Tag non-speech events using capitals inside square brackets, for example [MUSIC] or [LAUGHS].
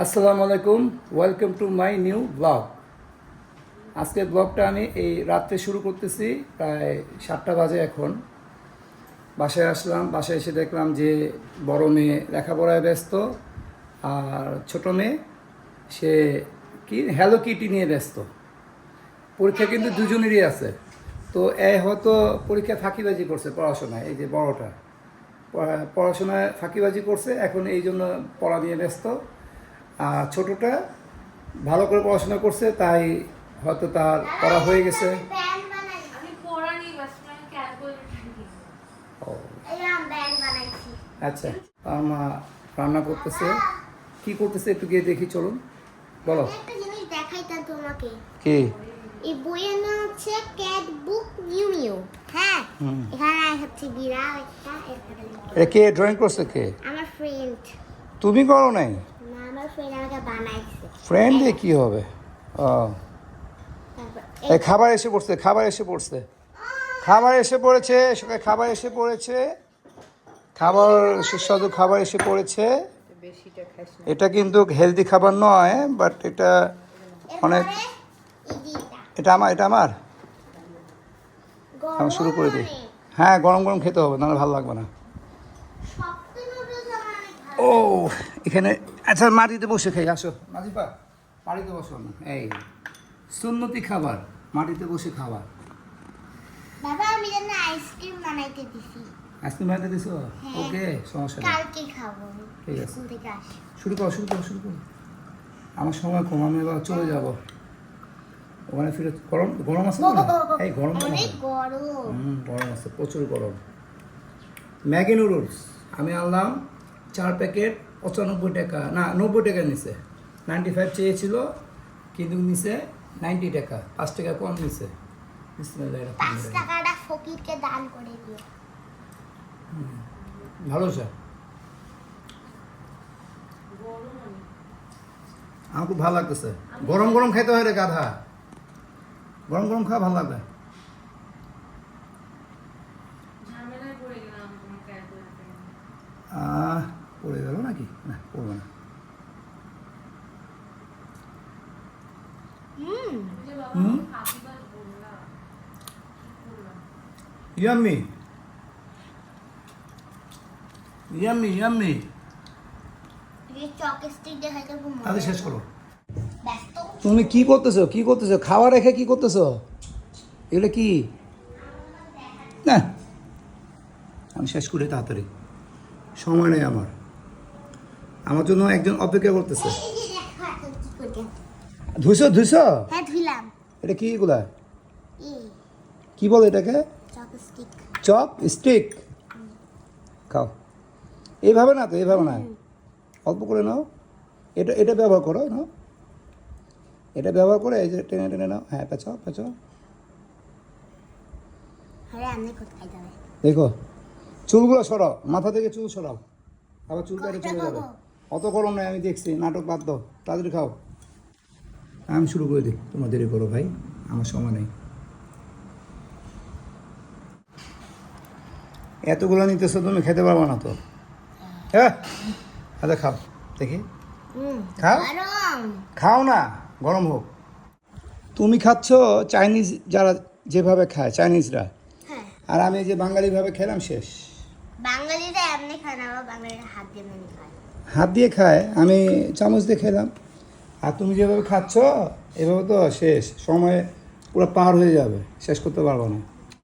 আসসালামু আলাইকুম welcome to my new blog আজকে ব্লগটা আমি এই রাত্রে শুরু করতেছি প্রায় সাতটা বাজে এখন। বাসায় আসলাম বাসায় এসে দেখলাম যে বড় মেয়ে লেখাপড়ায় ব্যস্ত আর ছোট মেয়ে সে কি হ্যালো কিটি নিয়ে ব্যস্ত। পরীক্ষা কিন্তু দুজনেরই আছে। তো এ হয়তো পরীক্ষা ফাঁকিবাজি করছে পড়াশোনায় এই যে বড়টা। পড়াশোনায় ফাঁকিবাজি করছে এখন এই জন্য পড়া নিয়ে ব্যস্ত। আর ছোটটা ভালো করে পড়াশোনা করছে তাই হয়তো তার পড়া হয়ে গেছে। আচ্ছা আমার মা রান্না করতেছে। কি করতেছে একটু গিয়ে দেখি চলুন। বলো। একটা জিনিস দেখাইতাম তোমাকে। কি? এই বইয়ের নাম হচ্ছে ক্যাট বুক নিউ নিউ হ্যাঁ? এখানে হচ্ছে বিড়াল একটা কে? ড্রয়িং করছে কে? আমার ফ্রেন্ড তুমি করো নাই? ফ্রেন্ড দিয়ে কি হবে? ও। এই খাবার এসে পড়ছে খাবার এসে পড়ছে। খাবার এসে পড়েছে সকালে খাবার এসে পড়েছে। খাবার সুস্বাদু খাবার এসে পড়েছে। এটা কিন্তু হেলদি খাবার নয় বাট এটা অনেক এটা আমার এটা আমার। আমি শুরু করে দিই। হ্যাঁ গরম গরম খেতে হবে নাহলে ভালো লাগবে না। ও এখানে আচ্ছা মাটিতে বসে খাই আসো। নাজিপা মাটিতে বসো না। এই সুন্নতি খাবার মাটিতে বসে খাবার বাবা আমি যেন আইসক্রিম বানাইতে দিছি। আইসক্রিম বানাতে দিছো? ওকে সমস্যা নেই। কালকে খাব। ঠিক আছে। শুরু করো শুরু করো শুরু করো। আমার সময় কম আমি এবার চলে যাব। ওখানে ফিরে গরম গরম আছে না? এই গরম গরম। গরম আছে প্রচুর গরম। ম্যাগি নুডলস আমি আনলাম চার প্যাকেট পঁচানব্বই টাকা। না নব্বই টাকা নিছে। নাইনটি ফাইভ চেয়েছিল কিন্তু নিছে নাইনটি টাকা। পাঁচ টাকা কম নিছে। ভালো স্যার। আমার খুব ভালো লাগতেছে। গরম গরম খাইতে হয় রে গাধা। গরম গরম খাওয়া ভালো লাগবে ঝামেলায় পড়ে গেলাম তোমার ক্যালকুলেটর আহ, পড়ে গেল নাকি না পড়বে না হুম যে বাবা হুম? ফাঁকিবাজ বললাম কি করলাম দেখাইতে খুব মজা তাহলে শেষ করো। তুমি কি করতেছো? কি করতেছো? খাওয়া রেখে কি করতেছো? এগুলো কি? না। আমি শেষ করি তাড়াতাড়ি। সময় নেই আমার। আমার জন্য একজন অপেক্ষা করতেছে। [LAUGHS] ধুইছো ধুইছো? হ্যাঁ ধুইলাম। এটা কি এগুলা? কি বলে এটাকে? Chopstick. খাও। এইভাবে না তো এইভাবে না। অল্প করে নাও। এটা এটা ব্যবহার করো নাও। এটা ব্যবহার করে এই যে টেনে টেনে নাও। হ্যাঁ পেঁচাও পেঁচাও দেখো চুলগুলো সরাও। মাথা থেকে চুল সরাও। আবার চুল কাটে চলে যাবে। অত গরম নাই আমি দেখছি। নাটক বাদ দাও। তাড়াতাড়ি খাও। আমি শুরু করে দিই। তোমরা দেরি করো ভাই। আমার সময় নেই। এতগুলো নিতেছো তুমি খেতে পারব না তো। হ্যাঁ? আচ্ছা খাও। দেখি। খাও? খাও না গরম হোক। তুমি খাচ্ছ চাইনিজ যারা যেভাবে খায় চাইনিজরা। হ্যাঁ। আর আমি যে বাঙালিভাবে খেলাম শেষ। বাঙালিরা এমনি খায় না বাঙালিরা হাত দিয়ে খায়। হাত দিয়ে খায়। আমি চামচ দিয়ে খেলাম। আর তুমি যেভাবে খাচ্ছ এভাবে তো শেষ। সময় পুরো পার হয়ে যাবে। শেষ করতে পারব না।